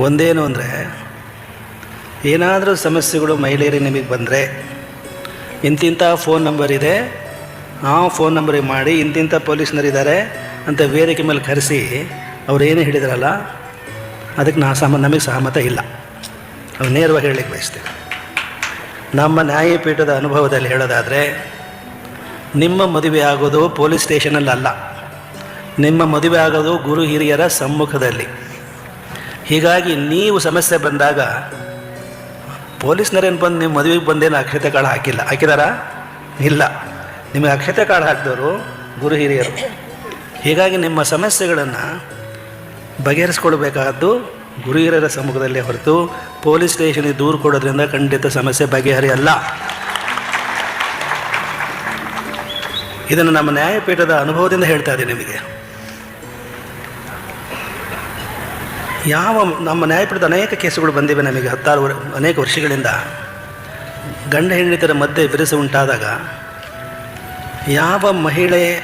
ಒಂದೇನು ಅಂದರೆ, ಏನಾದರೂ ಸಮಸ್ಯೆಗಳು ಮಹಿಳೆಯರಿಗೆ ನಿಮಗೆ ಬಂದರೆ ಇಂತಿಂಥ ಫೋನ್ ನಂಬರ್ ಇದೆ, ಆ ಫೋನ್ ನಂಬರಿಗೆ ಮಾಡಿ ಇಂತಿಂಥ ಪೊಲೀಸ್ನರಿದ್ದಾರೆ ಅಂತ ವೇದಿಕೆ ಮೇಲೆ ಕರೆಸಿ, ಅವ್ರು ಏನು ಹೇಳಿದ್ರಲ್ಲ, ಅದಕ್ಕೆ ನಾ ಸಹ, ನಮಗೆ ಸಹಮತ ಇಲ್ಲ. ಅವ್ರು ನೇರವಾಗಿ ಹೇಳಲಿಕ್ಕೆ ಬಯಸ್ತೇವೆ. ನಮ್ಮ ನ್ಯಾಯಪೀಠದ ಅನುಭವದಲ್ಲಿ ಹೇಳೋದಾದರೆ, ನಿಮ್ಮ ಮದುವೆ ಆಗೋದು ಪೊಲೀಸ್ ಸ್ಟೇಷನಲ್ಲಲ್ಲ ನಿಮ್ಮ ಮದುವೆ ಆಗೋದು ಗುರು ಹಿರಿಯರ ಸಮ್ಮುಖದಲ್ಲಿ. ಹೀಗಾಗಿ ನೀವು ಸಮಸ್ಯೆ ಬಂದಾಗ ಪೊಲೀಸ್ನರೇನು ಬಂದು ನಿಮ್ಮ ಮದುವೆಗೆ ಬಂದೇನು ಅಕ್ಷತೆ ಕಾಳು ಹಾಕಿಲ್ಲ. ಹಾಕಿದಾರಾ? ಇಲ್ಲ. ನಿಮಗೆ ಅಕ್ಷತೆ ಕಾಳು ಹಾಕಿದವರು ಗುರು ಹಿರಿಯರು. ಹೀಗಾಗಿ ನಿಮ್ಮ ಸಮಸ್ಯೆಗಳನ್ನು ಬಗೆಹರಿಸ್ಕೊಳ್ಬೇಕಾದ್ದು ಗುರು ಹಿರಿಯರ ಸಮ್ಮುಖದಲ್ಲೇ ಹೊರತು ಪೊಲೀಸ್ ಸ್ಟೇಷನಿಗೆ ದೂರು ಕೊಡೋದ್ರಿಂದ ಖಂಡಿತ ಸಮಸ್ಯೆ ಬಗೆಹರಿಯಲ್ಲ. ಇದನ್ನು ನಮ್ಮ ನ್ಯಾಯಪೀಠದ ಅನುಭವದಿಂದ ಹೇಳ್ತಾ ಇದ್ದೀನಿ ನಿಮಗೆ. ಯಾವ ನಮ್ಮ ನ್ಯಾಯಪೀಠದ ಅನೇಕ ಕೇಸುಗಳು ಬಂದಿವೆ ನಮಗೆ ಹತ್ತಾರು ವರ್, ಅನೇಕ ವರ್ಷಗಳಿಂದ. ಗಂಡ ಹೆಂಡತಿಯರ ಮಧ್ಯೆ ಬಿರುಸು ಉಂಟಾದಾಗ ಯಾವ ಮಹಿಳೆ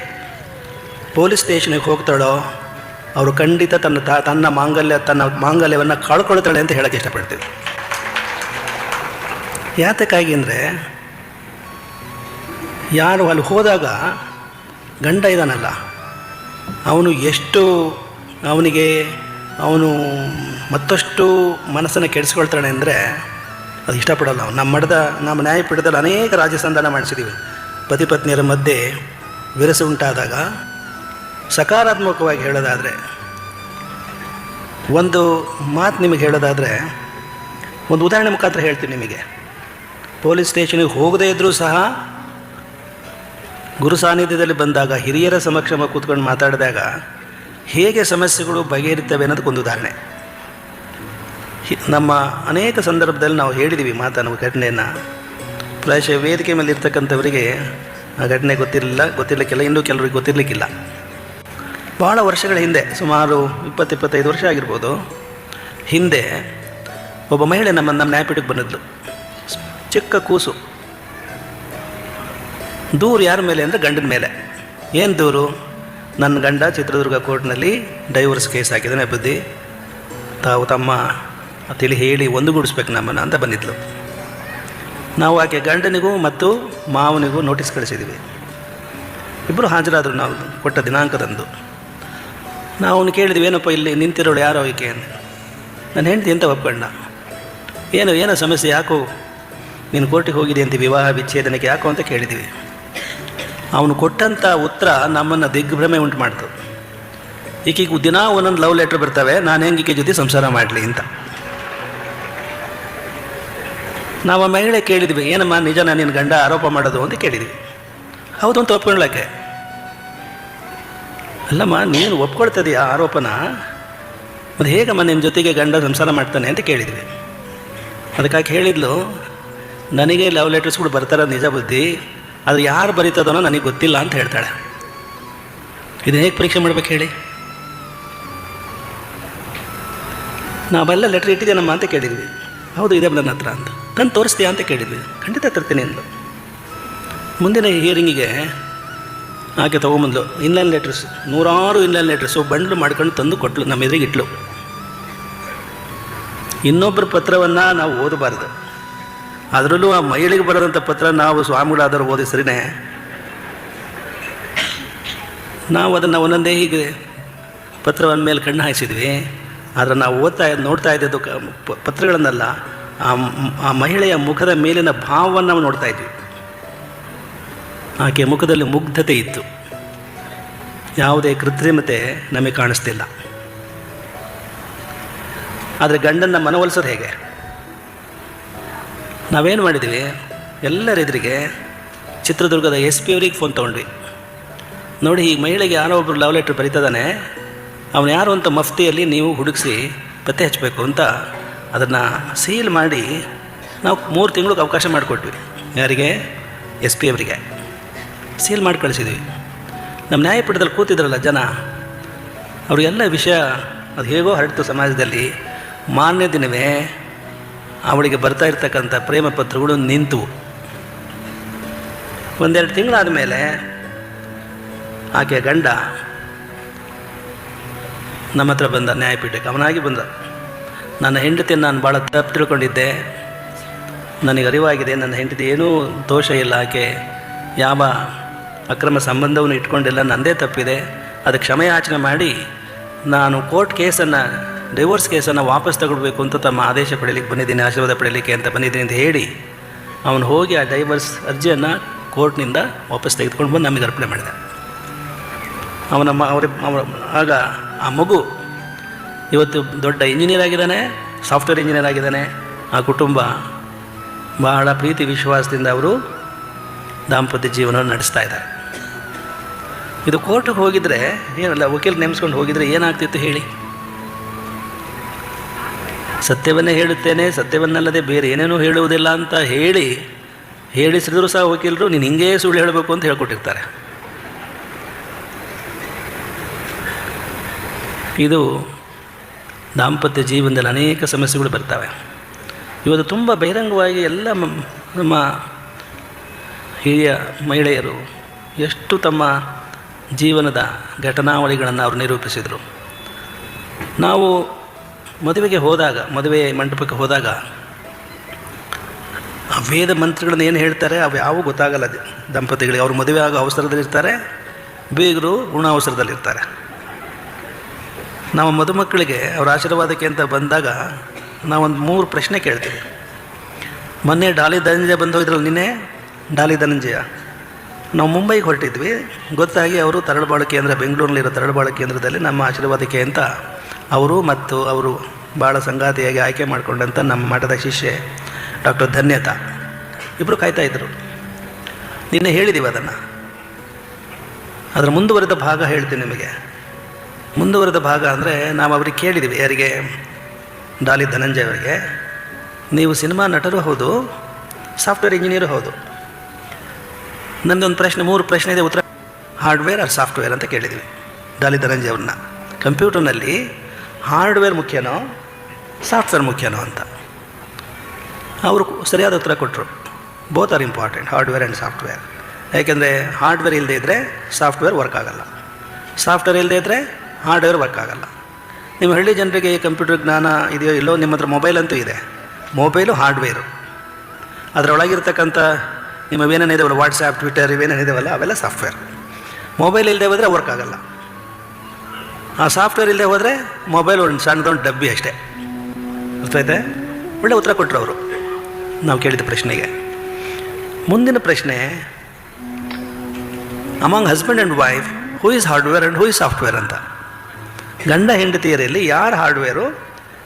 ಪೊಲೀಸ್ ಸ್ಟೇಷನಿಗೆ ಹೋಗ್ತಾಳೋ, ಅವರು ಖಂಡಿತ ತನ್ನ ತ, ತನ್ನ ಮಾಂಗಲ್ಯ, ತನ್ನ ಮಾಂಗಲ್ಯವನ್ನು ಕಳ್ಕೊಳ್ತಾಳೆ ಅಂತ ಹೇಳೋಕ್ಕೆ ಇಷ್ಟಪಡ್ತೀವಿ. ಯಾತಕ್ಕಾಗಿ ಅಂದರೆ, ಯಾರು ಅಲ್ಲಿ ಹೋದಾಗ ಗಂಡ ಇದ್ದಾನಲ್ಲ ಅವನು ಎಷ್ಟು ಅವನಿಗೆ ಅವನು ಮತ್ತಷ್ಟು ಮನಸ್ಸನ್ನು ಕೆಡಿಸ್ಕೊಳ್ತಾನೆ ಅಂದರೆ ಅದು ಇಷ್ಟಪಡಲ್ಲ ಅವನು. ನಮ್ಮ ಮಠದ, ನಮ್ಮ ನ್ಯಾಯಪೀಠದಲ್ಲಿ ಅನೇಕ ರಾಜ್ಯಸಂಧಾನ ಮಾಡಿಸಿದ್ದೀವಿ ಪತಿ ಪತ್ನಿಯರ ಮಧ್ಯೆ ವಿರಸ ಉಂಟಾದಾಗ ಸಕಾರಾತ್ಮಕವಾಗಿ ಹೇಳೋದಾದರೆ, ಒಂದು ಮಾತು ನಿಮಗೆ ಹೇಳೋದಾದರೆ, ಒಂದು ಉದಾಹರಣೆ ಮುಖಾಂತರ ಹೇಳ್ತೀನಿ ನಿಮಗೆ. ಪೊಲೀಸ್ ಸ್ಟೇಷನಿಗೆ ಹೋಗದೇ ಇದ್ದರೂ ಸಹ ಗುರು ಸಾನ್ನಿಧ್ಯದಲ್ಲಿ ಬಂದಾಗ ಹಿರಿಯರ ಸಮಕ್ಷಮ ಕೂತ್ಕೊಂಡು ಮಾತಾಡಿದಾಗ ಹೇಗೆ ಸಮಸ್ಯೆಗಳು ಬಗೆಹರಿತವೆ ಅನ್ನೋದಕ್ಕೊಂದು ಉದಾಹರಣೆ. ಹಿ- ನಮ್ಮ ಅನೇಕ ಸಂದರ್ಭದಲ್ಲಿ ನಾವು ಹೇಳಿದ್ದೀವಿ ಮಾತನ್ನು, ಘಟನೆಯನ್ನು. ಪ್ರಾಯಶಃ ವೇದಿಕೆ ಮೇಲೆ ಇರ್ತಕ್ಕಂಥವರಿಗೆ ಆ ಘಟನೆ ಗೊತ್ತಿರಲಿಲ್ಲ, ಗೊತ್ತಿರಲಿಕ್ಕಿಲ್ಲ, ಇನ್ನೂ ಕೆಲವರಿಗೆ ಗೊತ್ತಿರಲಿಕ್ಕಿಲ್ಲ. ಭಾಳ ವರ್ಷಗಳ ಹಿಂದೆ, ಸುಮಾರು ಇಪ್ಪತ್ತು, ಇಪ್ಪತ್ತೈದು ವರ್ಷ ಆಗಿರ್ಬೋದು, ಹಿಂದೆ ಒಬ್ಬ ಮಹಿಳೆ ನಮ್ಮ ನಮ್ಮ ನ್ಯಾಯಪೀಠಕ್ಕೆ ಬಂದಿದ್ಲು. ಚಿಕ್ಕ ಕೂಸು. ದೂರು ಯಾರ ಮೇಲೆ ಅಂದರೆ ಗಂಡನ ಮೇಲೆ. ಏನು ದೂರು? ನನ್ನ ಗಂಡ ಚಿತ್ರದುರ್ಗ ಕೋರ್ಟ್ನಲ್ಲಿ ಡೈವರ್ಸ್ ಕೇಸ್ ಹಾಕಿದ್ದಾನೆ ಬುದ್ಧಿ ತಾವು ತಮ್ಮ ತಿಳಿ ಹೇಳಿ ಒಂದುಗೂಡಿಸ್ಬೇಕು ನಮ್ಮನ್ನು ಅಂತ ಬಂದಿದ್ಲು. ನಾವು ಆಕೆ ಗಂಡನಿಗೂ ಮತ್ತು ಮಾವನಿಗೂ ನೋಟಿಸ್ ಕಳಿಸಿದ್ವಿ. ಇಬ್ಬರು ಹಾಜರಾದರು ನಾವು, ಕೊಟ್ಟ ದಿನಾಂಕದಂದು. ನಾವು ಅವನು ಕೇಳಿದ್ವಿ, ಏನಪ್ಪ ಇಲ್ಲಿ ನಿಂತಿರೋಳು ಯಾರೋ ಈಕೆ ಅಂತ. ನಾನು ಹೆಂಡತಿ ಅಂತ ಒಪ್ಕೊಂಡ? ಏನು, ಏನೋ ಸಮಸ್ಯೆ, ಯಾಕೋ ನೀನು ಕೋರ್ಟಿಗೆ ಹೋಗಿದೆ ಅಂತ ವಿವಾಹ ವಿಚ್ಛೇದನಕ್ಕೆ ಯಾಕೋ ಅಂತ ಕೇಳಿದ್ವಿ. ಅವನು ಕೊಟ್ಟಂಥ ಉತ್ತರ ನಮ್ಮನ್ನು ದಿಗ್ಭ್ರಮೆ ಉಂಟು ಮಾಡ್ತು. ಈಕೀಗ ದಿನ ಒಂದೊಂದು ಲವ್ ಲೆಟ್ರ್ ಬರ್ತವೆ, ನಾನು ಹೆಂಗೆ ಈಕೆ ಜೊತೆ ಸಂಸಾರ ಮಾಡಲಿ ಅಂತ. ನಾವು ಆ ಮಹಿಳೆ ಕೇಳಿದ್ವಿ, ಏನಮ್ಮ ನಿಜ ನಾನು ನಿನ್ನ ಗಂಡ ಆರೋಪ ಮಾಡೋದು ಅಂತ ಕೇಳಿದ್ವಿ. ಹೌದು ಅಂತ ಒಪ್ಕೊಳ್ಳೋಕ್ಕೆ ಅಲ್ಲಮ್ಮ, ನೀನು ಒಪ್ಕೊಳ್ತದೆಯಾ ಆರೋಪನ? ಅದು ಹೇಗಮ್ಮ ನಿಮ್ಮ ಜೊತೆಗೆ ಗಂಡ ಸಂಸಾರ ಮಾಡ್ತಾನೆ ಅಂತ ಕೇಳಿದ್ವಿ. ಅದಕ್ಕಾಗಿ ಹೇಳಿದ್ಲು, ನನಗೆ ಲವ್ ಲೆಟರ್ಸ್ಗಳು ಬರ್ತಾರ ನಿಜ ಬುದ್ಧಿ. ಅದು ಯಾರು ಬರೀತದನೋ ನನಗೆ ಗೊತ್ತಿಲ್ಲ ಅಂತ ಹೇಳ್ತಾಳೆ. ಇದನ್ನ ಹೇಗೆ ಪರೀಕ್ಷೆ ಮಾಡ್ಬೇಕು ಹೇಳಿ? ನಾವೆಲ್ಲ ಲೆಟ್ರ್ ಇಟ್ಟಿದ್ದೇನಮ್ಮ ಅಂತ ಕೇಳಿದ್ವಿ. ಹೌದು, ಇದೆ ನನ್ನ ಹತ್ರ ಅಂತ. ತಂದು ತೋರಿಸ್ತೀಯಾ ಅಂತ ಕೇಳಿದ್ವಿ. ಖಂಡಿತ ತರ್ತೀನಿ ಅಂದ್ಲು. ಮುಂದಿನ ಹಿಯರಿಂಗಿಗೆ ಆಕೆ ತೊಗೊಂಬಂದ್ಲು. ಇನ್ಲೈನ್ ಲೆಟ್ರಸ್ ನೂರಾರು ಇನ್ಲೈನ್ ಲೆಟ್ರಸ್ಸು ಬಂಡ್ಲು ಮಾಡ್ಕೊಂಡು ತಂದು ಕೊಟ್ಲು, ನಮ್ಮ ಎದುರಿಗೆ ಇಟ್ಲು. ಇನ್ನೊಬ್ಬರ ಪತ್ರವನ್ನು ನಾವು ಓದಬಾರ್ದು. ಅದರಲ್ಲೂ ಆ ಮಹಿಳೆಗೆ ಬರೋದಂಥ ಪತ್ರ ನಾವು ಸ್ವಾಮಿಗಳಾದರೂ ಓದಿ ಸರಿನೇ? ನಾವು ಅದನ್ನು ಒಂದೊಂದೇ ಹೀಗೆ ಪತ್ರವನ್ನ ಮೇಲೆ ಕಣ್ಣು ಹಾಯಿಸಿದ್ವಿ. ಆದರೆ ನಾವು ಓದ್ತಾ ನೋಡ್ತಾ ಇದ್ದದ್ದು ಪತ್ರಗಳನ್ನೆಲ್ಲ. ಆ ಮಹಿಳೆಯ ಮುಖದ ಮೇಲಿನ ಭಾವವನ್ನು ನಾವು ನೋಡ್ತಾ ಇದ್ವಿ. ಆಕೆ ಮುಖದಲ್ಲಿ ಮುಗ್ಧತೆ ಇತ್ತು. ಯಾವುದೇ ಕೃತ್ರಿಮತೆ ನಮಗೆ ಕಾಣಿಸ್ತಿಲ್ಲ. ಆದರೆ ಗಂಡನ್ನ ಮನವೊಲಿಸೋದು ಹೇಗೆ? ನಾವೇನು ಮಾಡಿದ್ವಿ? ಎಲ್ಲರ ಎದುರಿಗೆ ಚಿತ್ರದುರ್ಗದ ಎಸ್ ಪಿ ಅವ್ರಿಗೆ ಫೋನ್ ತೊಗೊಂಡ್ವಿ. ನೋಡಿ, ಈ ಮಹಿಳೆಗೆ ಯಾರೋ ಒಬ್ಬರು ಲವ್ ಲೆಟ್ರ್ ಬರೀತದಾನೆ ಅವನು ಯಾರು ಅಂತ ಮಫ್ತಿಯಲ್ಲಿ ನೀವು ಹುಡುಕಿಸಿ ಪತ್ತೆ ಹಚ್ಚಬೇಕು ಅಂತ ಅದನ್ನು ಸೀಲ್ ಮಾಡಿ ನಾವು ಮೂರು ತಿಂಗಳಿಗೆ ಅವಕಾಶ ಮಾಡಿಕೊಟ್ವಿ. ಯಾರಿಗೆ? ಎಸ್ ಪಿ ಅವರಿಗೆ. ಸೀಲ್ ಮಾಡಿ ಕಳಿಸಿದ್ವಿ. ನಮ್ಮ ನ್ಯಾಯಪೀಠದಲ್ಲಿ ಕೂತಿದ್ರಲ್ಲ ಜನ, ಅವರಿಗೆಲ್ಲ ವಿಷಯ ಅದು ಹೇಗೋ ಹರಡ್ತು ಸಮಾಜದಲ್ಲಿ. ಮಾನ್ಯ ದಿನವೇ ಅವಳಿಗೆ ಬರ್ತಾ ಇರ್ತಕ್ಕಂಥ ಪ್ರೇಮ ಪತ್ರಗಳು ನಿಂತು. ಒಂದೆರಡು ತಿಂಗಳಾದ ಮೇಲೆ ಆಕೆ ಗಂಡ ನಮ್ಮ ಹತ್ರ ಬಂದ, ನ್ಯಾಯಪೀಠಕ್ಕೆ. ಅವನಾಗಿ ಬಂದ. ನನ್ನ ಹೆಂಡತಿ ನಾನು ಭಾಳ ತಪ್ಪು ತಿಳ್ಕೊಂಡಿದ್ದೆ. ನನಗೆ ಅರಿವಾಗಿದೆ, ನನ್ನ ಹೆಂಡತಿ ಏನೂ ದೋಷ ಇಲ್ಲ. ಆಕೆ ಯಾವ ಅಕ್ರಮ ಸಂಬಂಧವನ್ನು ಇಟ್ಕೊಂಡಿಲ್ಲ. ನನ್ನದೇ ತಪ್ಪಿದೆ. ಅದಕ್ಕೆ ಕ್ಷಮೆಯಾಚನೆ ಮಾಡಿ ನಾನು ಕೋರ್ಟ್ ಕೇಸನ್ನು ಡಿವೋರ್ಸ್ ಕೇಸನ್ನು ವಾಪಸ್ ತಗೊಳ್ಬೇಕು ಅಂತ ತಮ್ಮ ಆದೇಶ ಪಡೆಯಲಿಕ್ಕೆ ಬಂದಿದ್ದೀನಿ, ಆಶೀರ್ವಾದ ಪಡೆಯಲಿಕ್ಕೆ ಅಂತ ಬಂದಿದ್ದೀನಿ ಅಂತ ಹೇಳಿ ಅವನು ಹೋಗಿ ಆ ಡೈವರ್ಸ್ ಅರ್ಜಿಯನ್ನು ಕೋರ್ಟ್ನಿಂದ ವಾಪಸ್ ತೆಗೆದುಕೊಂಡು ಬಂದು ನಮಗೆ ಅರ್ಪಣೆ ಮಾಡಿದೆ. ಅವನ ಅವರ ಆಗ ಆ ಮಗು ಇವತ್ತು ದೊಡ್ಡ ಇಂಜಿನಿಯರ್ ಆಗಿದ್ದಾನೆ ಸಾಫ್ಟ್ವೇರ್ ಇಂಜಿನಿಯರ್ ಆಗಿದ್ದಾನೆ. ಆ ಕುಟುಂಬ ಬಹಳ ಪ್ರೀತಿ, ವಿಶ್ವಾಸದಿಂದ ಅವರು ದಾಂಪತ್ಯ ಜೀವನವನ್ನು ನಡೆಸ್ತಾ ಇದ್ದಾರೆ. ಇದು ಕೋರ್ಟಿಗೆ ಹೋಗಿದ್ರೆ, ಏನಲ್ಲ, ವಕೀಲ್ ನೇಮಿಸ್ಕೊಂಡು ಹೋಗಿದ್ರೆ ಏನಾಗ್ತಿತ್ತು ಹೇಳಿ? ಸತ್ಯವನ್ನೇ ಹೇಳುತ್ತೇನೆ, ಸತ್ಯವನ್ನಲ್ಲದೆ ಬೇರೆ ಏನೇನೂ ಹೇಳುವುದಿಲ್ಲ ಅಂತ ಹೇಳಿ, ಹೇಳಿಸಿದ್ರು ಸಹ ವಕೀಲರು, ನೀನು ಹಿಂಗೇ ಸುಳ್ಳು ಹೇಳಬೇಕು ಅಂತ ಹೇಳ್ಕೊಟ್ಟಿರ್ತಾರೆ. ಇದು ದಾಂಪತ್ಯ ಜೀವನದಲ್ಲಿ ಅನೇಕ ಸಮಸ್ಯೆಗಳು ಬರ್ತವೆ. ಇವತ್ತು ತುಂಬ ಬಹಿರಂಗವಾಗಿ ಎಲ್ಲ ನಮ್ಮ ಹಿರಿಯ ಮಹಿಳೆಯರು ಎಷ್ಟು ತಮ್ಮ ಜೀವನದ ಘಟನಾವಳಿಗಳನ್ನು ಅವರು ನಿರೂಪಿಸಿದರು. ನಾವು ಮದುವೆಗೆ ಹೋದಾಗ, ಮದುವೆ ಮಂಟಪಕ್ಕೆ ಹೋದಾಗ ಆ ವೇದ ಮಂತ್ರಗಳನ್ನ ಏನು ಹೇಳ್ತಾರೆ? ಅವು ಯಾವೂ ಗೊತ್ತಾಗಲ್ಲ ದಂಪತಿಗಳಿಗೆ. ಅವರು ಮದುವೆ ಆಗೋ ಅವಸರದಲ್ಲಿರ್ತಾರೆ, ಬೀಗರು ಋಣ ಅವಸರದಲ್ಲಿರ್ತಾರೆ. ನಾವು ಮದುಮಕ್ಕಳಿಗೆ ಅವ್ರ ಆಶೀರ್ವಾದಕ್ಕೆ ಅಂತ ಬಂದಾಗ ನಾವೊಂದು ಮೂರು ಪ್ರಶ್ನೆ ಕೇಳ್ತೀವಿ. ಮೊನ್ನೆ ಡಾಲಿ ಧನಂಜಯ ಬಂದೋಗಿದ್ರಲ್ಲ ನಿನ್ನೆ? ಡಾಲಿ ಧನಂಜಯ. ನಾವು ಮುಂಬೈಗೆ ಹೊರಟಿದ್ವಿ. ಗೊತ್ತಾಗಿ ಅವರು ತರಳಬಾಳು ಕೇಂದ್ರ ಬೆಂಗಳೂರಿನಲ್ಲಿರೋ ತರಳಬಾಳು ಕೇಂದ್ರದಲ್ಲಿ ನಮ್ಮ ಆಶೀರ್ವಾದಕ್ಕೆ ಅಂತ ಅವರು ಮತ್ತು ಅವರು ಭಾಳ ಸಂಗಾತಿಯಾಗಿ ಆಯ್ಕೆ ಮಾಡಿಕೊಂಡಂಥ ನಮ್ಮ ಮಠದ ಶಿಷ್ಯೆ ಡಾಕ್ಟರ್ ಧನ್ಯತಾ. ಇಬ್ಬರು ಕಾಯ್ತಾ ಇದ್ದರು ನಿನ್ನೆ ಹೇಳಿದ್ದೀವಿ ಅದನ್ನು. ಅದರ ಮುಂದುವರೆದ ಭಾಗ ಹೇಳ್ತೀನಿ ನಿಮಗೆ. ಮುಂದುವರೆದ ಭಾಗ ಅಂದರೆ ನಾವು ಅವ್ರಿಗೆ ಕೇಳಿದ್ದೀವಿ ಯಾರಿಗೆ? ಡಾಲಿ ಧನಂಜಯ ಅವರಿಗೆ. ನೀವು ಸಿನಿಮಾ ನಟರು ಹೌದು, ಸಾಫ್ಟ್ವೇರ್ ಇಂಜಿನಿಯರು ಹೌದು. ನನ್ನದೊಂದು ಪ್ರಶ್ನೆ, ಮೂರು ಪ್ರಶ್ನೆ ಇದೆ, ಉತ್ತರ. ಹಾರ್ಡ್ವೇರ್ ಆರ್ ಸಾಫ್ಟ್ವೇರ್ ಅಂತ ಕೇಳಿದ್ವಿ, ಡಾಲಿ ಧನಂಜಯ ಅವ್ರನ್ನ. ಕಂಪ್ಯೂಟರ್ನಲ್ಲಿ ಹಾರ್ಡ್ವೇರ್ ಮುಖ್ಯನೋ, ಸಾಫ್ಟ್ವೇರ್ ಮುಖ್ಯನೋ ಅಂತ. ಅವರು ಸರಿಯಾದ ಉತ್ತರ ಕೊಟ್ಟರು both are important hardware and software. ಯಾಕೆಂದರೆ ಹಾರ್ಡ್ವೇರ್ ಇಲ್ಲದೆ ಇದ್ದರೆ ಸಾಫ್ಟ್ವೇರ್ ವರ್ಕ್ ಆಗೋಲ್ಲ. ಸಾಫ್ಟ್ವೇರ್ ಇಲ್ಲದೆ ಇದ್ದರೆ ಹಾರ್ಡ್ವೇರ್ ವರ್ಕ್ ಆಗೋಲ್ಲ. ನಿಮ್ಮ ಹಳ್ಳಿ ಜನರಿಗೆ ಕಂಪ್ಯೂಟರ್ ಜ್ಞಾನ ಇದೆಯೋ ಇಲ್ಲೋ, ನಿಮ್ಮ ಹತ್ರ ಮೊಬೈಲ್ ಅಂತೂ ಇದೆ. Mobile hardware. ಅದರೊಳಗಿರ್ತಕ್ಕಂಥ ನಿಮ್ಮ ಏನೇನಿದಾವಲ್ಲ ವಾಟ್ಸಾಪ್ ಟ್ವಿಟರ್ ಇವೇನೇನಿದಾವಲ್ಲ, ಅವೆಲ್ಲ ಸಾಫ್ಟ್ವೇರ್. ಮೊಬೈಲ್ ಇಲ್ಲದೆ ಹೋದರೆ ವರ್ಕ್ ಆಗಲ್ಲ. ಆ ಸಾಫ್ಟ್ವೇರ್ ಇಲ್ಲದೆ ಹೋದರೆ ಮೊಬೈಲ್ ಒಂದು ಸಣ್ಣದೊಂದು ಡಬ್ಬಿ ಅಷ್ಟೇ. ಗೊತ್ತಾಯ್ತೆ ಒಳ್ಳೆ ಉತ್ತರ ಕೊಟ್ಟರು ಅವರು. ನಾವು ಕೇಳಿದ ಪ್ರಶ್ನೆಗೆ. ಮುಂದಿನ ಪ್ರಶ್ನೆ among husband and wife who is hardware and who is software ಅಂತ. ಗಂಡ ಹೆಂಡತಿಯರಲ್ಲಿ ಯಾರು ಹಾರ್ಡ್ವೇರು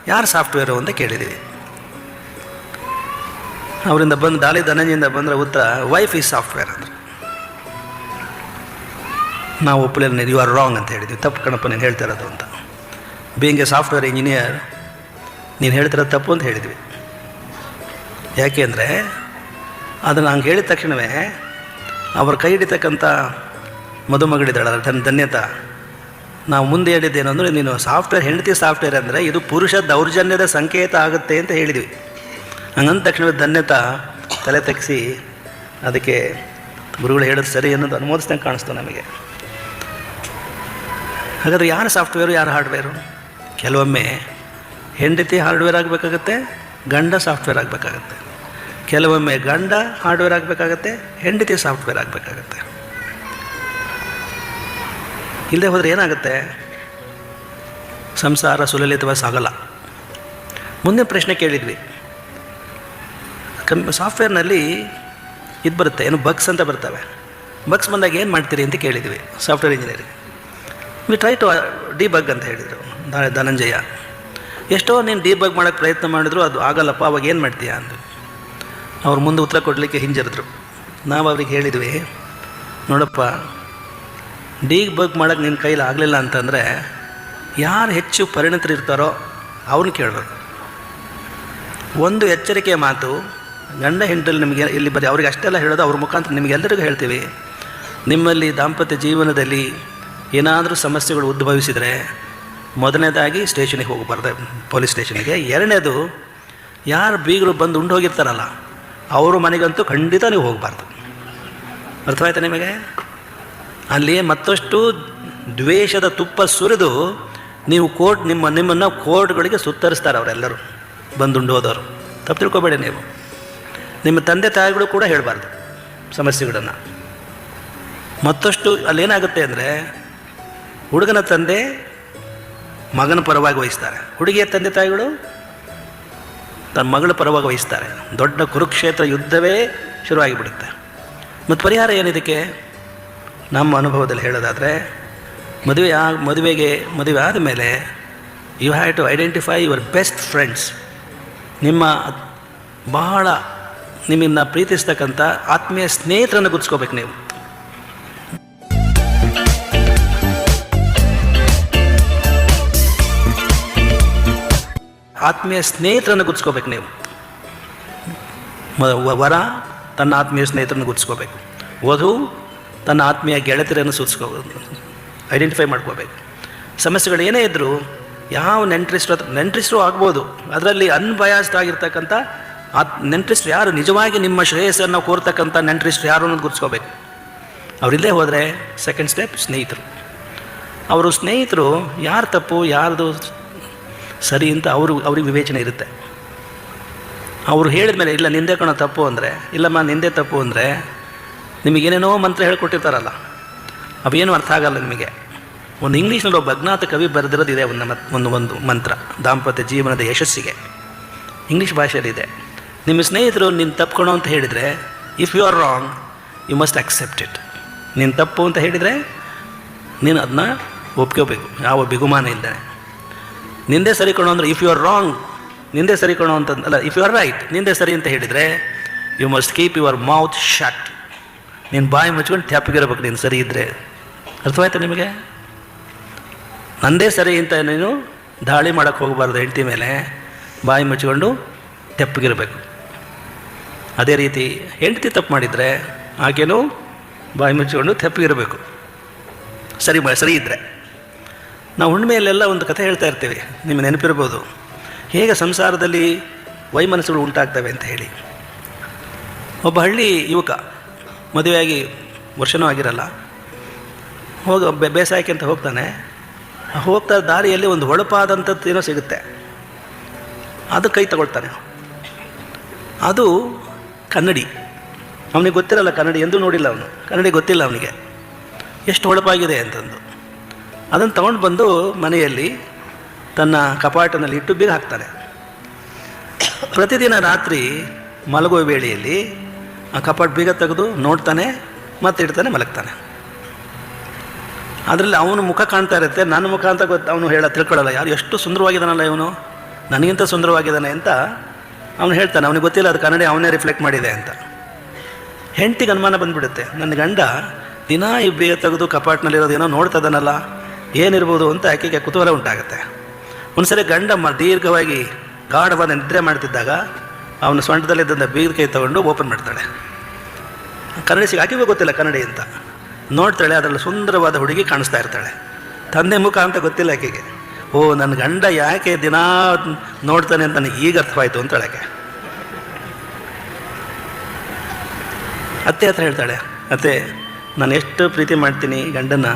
ಯಾರು ಸಾಫ್ಟ್ವೇರು ಅಂತ ಕೇಳಿದ್ದೀವಿ ಅವರಿಂದ ಬಂದು, ದಾಳಿ ಧನಂಜಿಯಿಂದ ಬಂದರೆ ಉತ್ತರ ವೈಫ್ ಈಸ್ ಸಾಫ್ಟ್ವೇರ್ ಅಂದ್ರೆ ನಾವು ಒಪ್ಪಲಿಲ್ಲ ಯು ಆರ್ ರಾಂಗ್ ಅಂತ ಹೇಳಿದ್ವಿ. ತಪ್ಪು ಕಣಪ್ಪ, ನೀನು ಹೇಳ್ತಾ ಇರೋದು ಅಂತ. ಬೀಂಗ್ ಎ ಸಾಫ್ಟ್ವೇರ್ ಇಂಜಿನಿಯರ್ ನೀನು ಹೇಳ್ತಿರೋದು ತಪ್ಪು ಅಂತ ಹೇಳಿದ್ವಿ. ಯಾಕೆಂದರೆ ಅದನ್ನು ಹಂಗೆ ಹೇಳಿದ ತಕ್ಷಣವೇ ಅವ್ರ ಕೈ ಹಿಡಿತಕ್ಕಂಥ ಮದುಮಗಳಿದ್ದಾಳೆ ಧನ್, ಧನ್ಯತಾ. ನಾವು ಮುಂದೆ ಹೇಳಿದ್ದೇನೆಂದರೆ ನೀನು ಸಾಫ್ಟ್ವೇರ್ ಹೆಂಡತಿ ಸಾಫ್ಟ್ವೇರ್ ಅಂದರೆ, ಇದು ಪುರುಷ ದೌರ್ಜನ್ಯದ ಸಂಕೇತ ಆಗುತ್ತೆ ಅಂತ ಹೇಳಿದ್ವಿ. ಹಂಗಂದ ತಕ್ಷಣವೇ ಧನ್ಯತಾ ತಲೆ ತಗ್ಸಿ, ಅದಕ್ಕೆ ಗುರುಗಳು ಹೇಳೋದು ಸರಿ ಅನ್ನೋದು ಅನುಮೋದಿಸ್ದಂಗೆ ಕಾಣಿಸ್ತು ನಮಗೆ. ಹಾಗಾದರೆ ಯಾರು ಸಾಫ್ಟ್ವೇರು ಯಾರು ಹಾರ್ಡ್ವೇರು ಕೆಲವೊಮ್ಮೆ ಹೆಂಡತಿ ಹಾರ್ಡ್ವೇರ್ ಆಗಬೇಕಾಗತ್ತೆ, ಗಂಡ ಸಾಫ್ಟ್ವೇರ್ ಆಗಬೇಕಾಗತ್ತೆ. ಕೆಲವೊಮ್ಮೆ ಗಂಡ ಹಾರ್ಡ್ವೇರ್ ಆಗಬೇಕಾಗತ್ತೆ, ಹೆಂಡತಿ ಸಾಫ್ಟ್ವೇರ್ ಆಗಬೇಕಾಗತ್ತೆ. ಇಲ್ಲದೆ ಹೋದರೆ ಏನಾಗುತ್ತೆ? ಸಂಸಾರ ಸುಲಲಿತವಾಗಿ ಸಾಗಲ್ಲ ಮುಂದಿನ ಪ್ರಶ್ನೆ ಕೇಳಿದ್ವಿ. ಕಂಪ್ ಸಾಫ್ಟ್ವೇರ್ನಲ್ಲಿ ಇದು ಬರುತ್ತೆ, ಏನು ಬಗ್ಸ್ ಅಂತ ಬರ್ತವೆ. ಬಗ್ಸ್ ಬಂದಾಗ ಏನು ಮಾಡ್ತೀರಿ ಅಂತ ಕೇಳಿದ್ವಿ software engineering we try to debug ಅಂತ ಹೇಳಿದರು ಧನಂಜಯ. ಎಷ್ಟೋ ನೀನು ಡಿ ಬಗ್ ಮಾಡೋಕ್ಕೆ ಪ್ರಯತ್ನ ಮಾಡಿದ್ರು ಅದು ಆಗಲ್ಲಪ್ಪ, ಅವಾಗ ಏನು ಮಾಡ್ತೀಯಾ ಅಂದರು. ಅವ್ರು ಮುಂದೆ ಉತ್ತರ ಕೊಡಲಿಕ್ಕೆ ಹಿಂಜರಿದ್ರು. ನಾವು ಅವ್ರಿಗೆ ಹೇಳಿದ್ವಿ, ನೋಡಪ್ಪ ಡಿಬಗ್ ಮಾಡೋಕ್ಕೆ ನಿನ್ನ ಕೈಲಿ ಆಗಲಿಲ್ಲ ಅಂತಂದರೆ ಯಾರು ಹೆಚ್ಚು ಪರಿಣಿತರು ಇರ್ತಾರೋ ಅವ್ರನ್ನ ಕೇಳಬೇಕು. ಒಂದು ಎಚ್ಚರಿಕೆಯ ಮಾತು, ಗಂಡ ಹೆಂಡಲ್ಲಿ ನಿಮಗೆ ಇಲ್ಲಿ ಬರೀ ಅವ್ರಿಗೆ ಅಷ್ಟೆಲ್ಲ ಹೇಳೋದು, ಅವ್ರ ಮುಖಾಂತರ ನಿಮಗೆಲ್ಲರಿಗೂ ಹೇಳ್ತೀವಿ. ನಿಮ್ಮಲ್ಲಿ ದಾಂಪತ್ಯ ಜೀವನದಲ್ಲಿ ಏನಾದರೂ ಸಮಸ್ಯೆಗಳು ಉದ್ಭವಿಸಿದರೆ ಮೊದಲನೇದಾಗಿ ಸ್ಟೇಷನಿಗೆ ಹೋಗಬಾರ್ದು, ಪೊಲೀಸ್ ಸ್ಟೇಷನಿಗೆ. ಎರಡನೇದು, ಯಾರು ಬೀಗರು ಬಂದು ಉಂಡು ಹೋಗಿರ್ತಾರಲ್ಲ ಅವ್ರ ಮನೆಗಂತೂ ಖಂಡಿತ ನೀವು ಹೋಗಬಾರ್ದು. ಅರ್ಥವಾಯ್ತಾ ನಿಮಗೆ? ಅಲ್ಲಿ ಮತ್ತಷ್ಟು ದ್ವೇಷದ ತುಪ್ಪ ಸುರಿದು ನೀವು ಕೋರ್ಟ್, ನಿಮ್ಮ, ನಿಮ್ಮನ್ನು ಕೋರ್ಟ್ಗಳಿಗೆ ಸುತ್ತರಿಸ್ತಾರೆ ಅವರೆಲ್ಲರೂ ಬಂದುಂಡು ಹೋದವರು ತಪ್ಪು ತಿಳ್ಕೊಬೇಡಿ ನೀವು. ನಿಮ್ಮ ತಂದೆ ತಾಯಿಗಳು ಕೂಡ ಹೇಳಬಾರ್ದು ಸಮಸ್ಯೆಗಳನ್ನು. ಮತ್ತಷ್ಟು ಅಲ್ಲೇನಾಗುತ್ತೆ ಅಂದರೆ ಹುಡುಗನ ತಂದೆ ಮಗನ ಪರವಾಗಿ ವಹಿಸ್ತಾರೆ. ಹುಡುಗಿಯ ತಂದೆ ತಾಯಿಗಳು ತನ್ನ ಮಗಳ ಪರವಾಗಿ ವಹಿಸ್ತಾರೆ. ದೊಡ್ಡ ಕುರುಕ್ಷೇತ್ರ ಯುದ್ಧವೇ ಶುರುವಾಗಿಬಿಡುತ್ತೆ. ಮತ್ತು ಪರಿಹಾರ ಏನಿದಕ್ಕೆ? ನಮ್ಮ ಅನುಭವದಲ್ಲಿ ಹೇಳೋದಾದರೆ, ಮದುವೆ ಆ, ಮದುವೆಗೆ ಮದುವೆ ಆದಮೇಲೆ you have to identify your best friends ನಿಮ್ಮ ಬಹಳ ನಿಮ್ಮನ್ನು ಪ್ರೀತಿಸ್ತಕ್ಕಂಥ ಆತ್ಮೀಯ ಸ್ನೇಹಿತರನ್ನು ಗುರ್ಸ್ಕೋಬೇಕು ನೀವು. ಆತ್ಮೀಯ ಸ್ನೇಹಿತರನ್ನು ಗುರ್ಸ್ಕೋಬೇಕು ನೀವು. ವರ, ತನ್ನ ಆತ್ಮೀಯ ಸ್ನೇಹಿತರನ್ನು ಗುರ್ಸ್ಕೋಬೇಕು ವಧು, ತನ್ನ ಆತ್ಮೀಯ ಗೆಳತಿಯರನ್ನು ಸೂಚಿಸ್ಕೋ ಐಡೆಂಟಿಫೈ ಮಾಡ್ಕೋಬೇಕು. ಸಮಸ್ಯೆಗಳು ಏನೇ ಇದ್ದರೂ ಯಾವ ನೆಂಟ್ರಿಸ್ಟ್ರು ಹತ್ರ ನೆಂಟ್ರಿಸ್ಟ್ರು ಆಗ್ಬೋದು. ಅದರಲ್ಲಿ ಅನ್ಬಯಾಸ್ಡ್ ಆಗಿರ್ತಕ್ಕಂಥ ಆತ್ ನೆಂಟ್ರಿಸ್ಟ್ರು ಯಾರು? ನಿಜವಾಗಿ ನಿಮ್ಮ ಶ್ರೇಯಸ್ಸನ್ನು ಕೋರ್ತಕ್ಕಂಥ ನೆಂಟ್ರಿಸ್ಟ್ರು ಯಾರು ಅನ್ನೋದು ಗುರ್ಸ್ಕೋಬೇಕು ಅವರಿಲ್ಲೇ ಹೋದರೆ ಸೆಕೆಂಡ್ ಸ್ಟೆಪ್ ಸ್ನೇಹಿತರು. ಅವರು ಸ್ನೇಹಿತರು ಯಾರು ತಪ್ಪು, ಯಾರ್ದು ಸರಿ ಅಂತ ಅವರು, ಅವ್ರಿಗೆ ವಿವೇಚನೆ ಇರುತ್ತೆ. ಅವರು ಹೇಳಿದ ಮೇಲೆ, ಇಲ್ಲ, ನಿಂದೆ ಕಣೋ, ತಪ್ಪು ಅಂದರೆ. ಇಲ್ಲಮ್ಮ, ನಿಂದೆ ತಪ್ಪು ಅಂದರೆ ನಿಮಗೇನೇನೋ ಮಂತ್ರ ಹೇಳ್ಕೊಟ್ಟಿರ್ತಾರಲ್ಲ, ಅವೇನು ಅರ್ಥ ಆಗಲ್ಲ ನಿಮಗೆ. ಒಂದು ಇಂಗ್ಲೀಷ್ನಲ್ಲಿ ಒಬ್ಬ ಅಜ್ಞಾತ ಕವಿ ಬರೆದಿರೋದಿದೆ ಒಂದು ಮತ್- ಒಂದು ಒಂದು ಮಂತ್ರ, ದಾಂಪತ್ಯ ಜೀವನದ ಯಶಸ್ಸಿಗೆ. ಇಂಗ್ಲೀಷ್ ಭಾಷೆಯಲ್ಲಿದೆ ನಿಮ್ಮ ಸ್ನೇಹಿತರು ನೀನು ತಪ್ಕೊಳೋ ಅಂತ ಹೇಳಿದರೆ if you are wrong you must accept it ನೀನು ತಪ್ಪು ಅಂತ ಹೇಳಿದರೆ, ನೀನು ಅದನ್ನ ಒಪ್ಕೋಬೇಕು. ಯಾವ ಬಿಗುಮಾನ ಇಲ್ಲದೆ ನಿಂದೆ ಸರಿ ಅಂದರೆ ಇಫ್ ಯು ಆರ್ ರಾಂಗ್ ನಿಂದೆ ಸರಿ ಕಣೋ ಅಲ್ಲ ಇಫ್ ಯು ಆರ್ ರೈಟ್ ನಿಂದೆ ಸರಿ ಅಂತ ಹೇಳಿದರೆ you must keep your mouth shut ನೀನು ಬಾಯಿ ಮುಚ್ಕೊಂಡು ತ್ಯಾಪಿಗಿರಬೇಕು, ನೀನು ಸರಿ ಇದ್ದರೆ ಅರ್ಥವಾಯ್ತಾ ನಿಮಗೆ? ನಂದೇ ಸರಿ ಅಂತ ನೀನು ದಾಳಿ ಮಾಡೋಕ್ಕೆ ಹೋಗಬಾರ್ದು ಹೆಂಡತಿ ಮೇಲೆ. ಬಾಯಿ ಮುಚ್ಕೊಂಡು ತೆಪ್ಪಗಿರಬೇಕು ಅದೇ ರೀತಿ ಹೆಂಡತಿ ತಪ್ಪು ಮಾಡಿದರೆ, ಆಕೆನೂ ಬಾಯಿ ಮುಚ್ಕೊಂಡು ತೆಪ್ಪಗಿರಬೇಕು ಸರಿ ಸರಿ ಇದ್ದರೆ ನಾವು ಹುಣ್ಣಿಮೆಯಲ್ಲೆಲ್ಲ ಒಂದು ಕಥೆ ಹೇಳ್ತಾ ಇರ್ತೇವೆ ನಿಮಗೆ ನೆನಪಿರ್ಬೋದು. ಹೇಗೆ ಸಂಸಾರದಲ್ಲಿ ವೈಮನಸ್ಸುಗಳು ಉಂಟಾಗ್ತವೆ ಅಂತ ಹೇಳಿ. ಒಬ್ಬ ಹಳ್ಳಿ ಯುವಕ, ಮದುವೆಯಾಗಿ ವರ್ಷನೂ ಆಗಿರಲ್ಲ, ಹೋಗ ಬೇಸಾಯಕ್ಕೆ ಅಂತ ಹೋಗ್ತಾನೆ. ಹೋಗ್ತಾ ದಾರಿಯಲ್ಲಿ ಒಂದು ಹೊಳಪಾದಂಥದ್ದು ಏನೋ ಸಿಗುತ್ತೆ. ಅದು ಕೈ ತಗೊಳ್ತಾನೆ. ಅದು ಕನ್ನಡಿ. ಅವನಿಗೆ ಗೊತ್ತಿರಲ್ಲ ಕನ್ನಡಿ, ಎಂದೂ ನೋಡಿಲ್ಲ ಅವನು. ಕನ್ನಡಿ ಗೊತ್ತಿಲ್ಲ ಅವನಿಗೆ. ಎಷ್ಟು ಹೊಳಪಾಗಿದೆ ಅಂತಂದು. ಅದನ್ನು ತಗೊಂಡು ಬಂದು ಮನೆಯಲ್ಲಿ ತನ್ನ ಕಪಾಟಿನಲ್ಲಿ ಇಟ್ಟು ಬೀಗ ಹಾಕ್ತಾನೆ ಪ್ರತಿದಿನ ರಾತ್ರಿ ಮಲಗುವ ವೇಳೆಯಲ್ಲಿ ಆ ಕಪಾಟ ಬೀಗ ತೆಗೆದು ನೋಡ್ತಾನೆ, ಮತ್ತೆ ಇಡ್ತಾನೆ, ಮಲಗ್ತಾನೆ. ಅದರಲ್ಲಿ ಅವನ ಮುಖ ಕಾಣ್ತಾ ಇರುತ್ತೆ. ನನ್ನ ಮುಖ ಅಂತ ಗೊತ್ತು ಅವನು ಹೇಳ, ತಿಳ್ಕೊಳ್ಳಲ್ಲ. ಯಾರು ಎಷ್ಟು ಸುಂದರವಾಗಿದ್ದಾನಲ್ಲ ಇವನು? ನನಗಿಂತ ಸುಂದರವಾಗಿದ್ದಾನೆ ಅಂತ ಅವನು ಹೇಳ್ತಾನೆ. ಅವನಿಗೆ ಗೊತ್ತಿಲ್ಲ, ಅದು ಕನ್ನಡ ಅವನೇ ರಿಫ್ಲೆಕ್ಟ್ ಮಾಡಿದೆ ಅಂತ. ಹೆಂಡ್ತಿಗೆ ಅನುಮಾನ ಬಂದ್ಬಿಡುತ್ತೆ. ನನ್ನ ಗಂಡ ದಿನ ಈ ಬೇಗ ತೆಗೆದು ಕಪಾಟ್ನಲ್ಲಿರೋದೇನೋ ನೋಡ್ತಾ ಇದ್ದಾನಲ್ಲ. ಏನಿರ್ಬೋದು ಅಂತ ಆಕೆಗೆ ಕುತೂಹಲ ಉಂಟಾಗುತ್ತೆ. ಒಂದ್ಸರಿ ಗಂಡ ದೀರ್ಘವಾಗಿ ಗಾಢವಾದ ನಿದ್ರೆ ಮಾಡ್ತಿದ್ದಾಗ ಅವನ ಸೊಂಟದಲ್ಲಿದ್ದಂಥ ಬೀಗ ಕೈ ತಗೊಂಡು ಓಪನ್ ಮಾಡ್ತಾಳೆ. ಕನ್ನಡಿಸಿಗೆ ಆಕೆಗೂ ಗೊತ್ತಿಲ್ಲ ಕನ್ನಡಿ ಅಂತ. ನೋಡ್ತಾಳೆ, ಅದರಲ್ಲಿ ಸುಂದರವಾದ ಹುಡುಗಿ ಕಾಣಿಸ್ತಾ ಇರ್ತಾಳೆ. ತಂದೆ ಮುಖ ಅಂತ ಗೊತ್ತಿಲ್ಲ ಆಕೆಗೆ. ಓ ನನ್ನ ಗಂಡ ಯಾಕೆ ದಿನ ನೋಡ್ತಾನೆ ಅಂತ ನನಗೆ ಈಗ ಅರ್ಥವಾಯಿತು ಅಂತಾಳೆ ಆಕೆ. ಅತ್ತೆ ಹತ್ರ ಹೇಳ್ತಾಳೆ, ಅತ್ತೆ, ನಾನು ಎಷ್ಟು ಪ್ರೀತಿ ಮಾಡ್ತೀನಿ ಗಂಡನ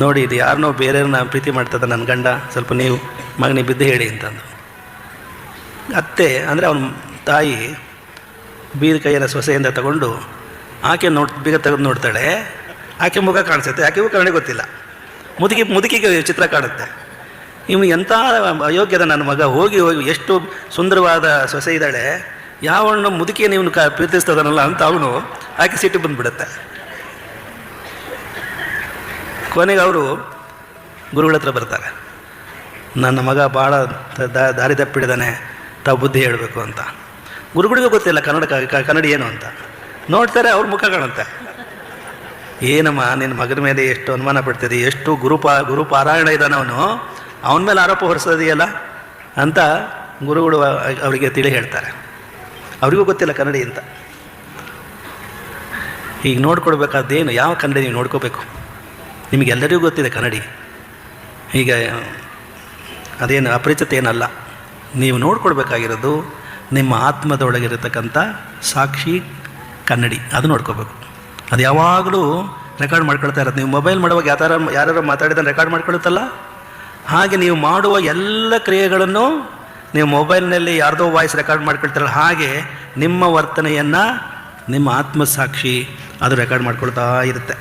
ನೋಡಿ, ಇದು ಯಾರನ್ನೋ ಬೇರೆಯವ್ರನ್ನ ಪ್ರೀತಿ ಮಾಡ್ತದ ನನ್ನ ಗಂಡ, ಸ್ವಲ್ಪ ನೀವು ಮಗನಿಗೆ ಬಿದ್ದು ಹೇಳಿ ಅಂತಂದು ಅತ್ತೆ, ಅಂದರೆ ಅವನ ತಾಯಿ ಬೀದ ಕೈಯನ್ನು ಸೊಸೆಯಿಂದ ತಗೊಂಡು ಆಕೆ ನೋಡ್, ಬೀಗ ತೆಗೆದು ನೋಡ್ತಾಳೆ. ಆಕೆ ಮುಖ ಕಾಣಿಸುತ್ತೆ ಆಕೆಗೂ ಕನ್ನಡ ಗೊತ್ತಿಲ್ಲ. ಮುದುಕಿ, ಮುದುಕಿಗೆ ಚಿತ್ರ ಕಾಣುತ್ತೆ. ಇವನು ಎಂಥ ಅಯೋಗ್ಯದ ನನ್ನ ಮಗ, ಹೋಗಿ ಹೋಗಿ ಎಷ್ಟು ಸುಂದರವಾದ ಸೊಸೆ ಇದ್ದಾಳೆ ಯಾವಣ್ಣು ಮುದುಕಿಯನ್ನು ಇವನು ಕ, ಪ್ರೀತಿಸ್ತದನಲ್ಲ ಅಂತ ಅವನು ಆಕೆ ಸಿಟ್ಟು ಬಂದುಬಿಡುತ್ತೆ. ಕೊನೆಗೆ ಅವರು ಗುರುಗಳ ಹತ್ರ ಬರ್ತಾರೆ. ನನ್ನ ಮಗ ಭಾಳ ದಾರಿ ತಪ್ಪಿಡಿದಾನೆ ತಾವು ಬುದ್ಧಿ ಹೇಳಬೇಕು ಅಂತ. ಗುರುಗಳಿಗೂ ಗೊತ್ತಿಲ್ಲ ಕನ್ನಡ ಕನ್ನಡ ಏನು ಅಂತ. ನೋಡ್ತಾರೆ ಅವ್ರ ಮುಖ ಕಾಣುತ್ತೆ. ಏನಮ್ಮ ನಿನ್ನ ಮಗನ ಮೇಲೆ ಎಷ್ಟು ಅನುಮಾನ ಪಡ್ತೀರಿ ಎಷ್ಟು ಗುರುಪಾ ಗುರುಪಾರಾಯಣ ಇದ್ದಾನೆ ಅವನು, ಅವನ ಮೇಲೆ ಆರೋಪ ಹೊರಿಸೋದಿಯಲ್ಲ ಅಂತ ಗುರುಗಳು ಅವರಿಗೆ ತಿಳಿ ಹೇಳ್ತಾರೆ. ಅವರಿಗೂ ಗೊತ್ತಿಲ್ಲ ಕನ್ನಡಿ ಅಂತ. ಈಗ ನೋಡ್ಕೊಡ್ಬೇಕಾದ್ದೇನು ಯಾವ ಕನ್ನಡಿ ನೀವು ನೋಡ್ಕೋಬೇಕು? ನಿಮಗೆಲ್ಲರಿಗೂ ಗೊತ್ತಿದೆ ಕನ್ನಡಿ. ಈಗ ಅದೇನು ಅಪರಿಚಿತ ಏನಲ್ಲ. ನೀವು ನೋಡ್ಕೊಳ್ಬೇಕಾಗಿರೋದು ನಿಮ್ಮ ಆತ್ಮದೊಳಗಿರತಕ್ಕಂಥ ಸಾಕ್ಷಿ ಕನ್ನಡಿ. ಅದು ನೋಡ್ಕೋಬೇಕು. ಅದು ಯಾವಾಗಲೂ ರೆಕಾರ್ಡ್ ಮಾಡ್ಕೊಳ್ತಾ ಇರುತ್ತೆ ನೀವು ಮೊಬೈಲ್ ಮಾಡುವಾಗ ಯಾವ ಥರ ಯಾರು ಮಾತಾಡಿದ ರೆಕಾರ್ಡ್ ಮಾಡ್ಕೊಳುತ್ತಲ್ಲ ಹಾಗೆ ನೀವು ಮಾಡುವ ಎಲ್ಲ ಕ್ರಿಯೆಗಳನ್ನು ನೀವು ಮೊಬೈಲ್ನಲ್ಲಿ ಯಾರ್ದೋ ವಾಯ್ಸ್ ರೆಕಾರ್ಡ್ ಮಾಡ್ಕೊಳ್ತಾರಲ್ಲ, ಹಾಗೆ ನಿಮ್ಮ ವರ್ತನೆಯನ್ನು ನಿಮ್ಮ ಆತ್ಮಸಾಕ್ಷಿ ಅದು ರೆಕಾರ್ಡ್ ಮಾಡ್ಕೊಳ್ತಾ ಇರುತ್ತೆ.